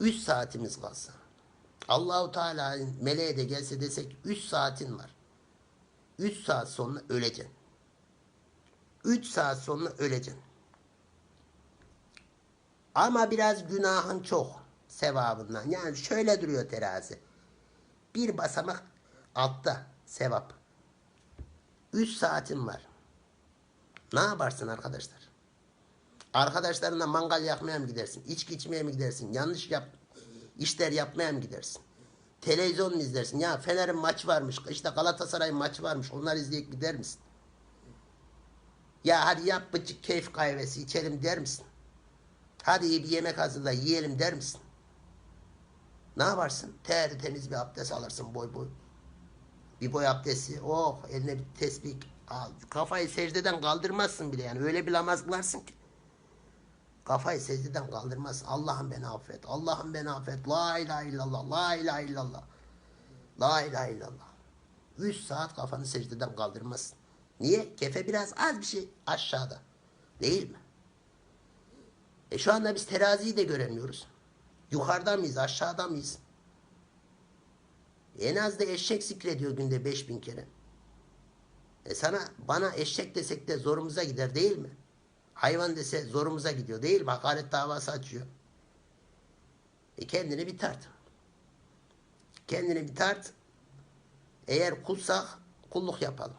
3 saatimiz kalsa. Allahu Teala'nın meleğe de gelse desek 3 saatin var. 3 saat sonra öleceksin. 3 saat sonra öleceksin. Ama biraz günahın çok sevabından. Yani şöyle duruyor terazi. Bir basamak altta sevap. 3 saatin var. Ne yaparsın arkadaşlar? Arkadaşlarınla mangal yakmaya mı gidersin? İçki içmeye mi gidersin? Yanlış yap işler yapmaya mı gidersin? Televizyon mu izlersin? Ya Fener'in maçı varmış. işte Galatasaray'ın maçı varmış. Onlar izleyip gider misin? Ya hadi yap bıcık keyif kahvesi içelim der misin? Hadi iyi bir yemek hazırla yiyelim der misin? Ne yaparsın? Tertemiz bir abdest alırsın boy boy. Bir boy abdesti. Oh eline bir tesbih. Kafayı secdeden kaldırmazsın bile yani. Öyle bir namaz kılarsın ki. Kafayı secdeden kaldırmazsın. Allah'ım beni affet. Allah'ım beni affet. La ilahe illallah. La ilahe illallah. La ilahe illallah. 3 saat kafanı secdeden kaldırmazsın. Niye? Kefe biraz az bir şey aşağıda. Değil mi? E şu anda biz teraziyi de göremiyoruz. Yukarıda mıyız, aşağıda mıyız? En az da eşek zikrediyor günde 5000 kere. E sana bana eşek desek de zorumuza gider değil mi? Hayvan dese zorumuza gidiyor değil mi? Hakaret davası açıyor. E kendini bir tart. Kendini bir tart. Eğer kulsak kulluk yapalım.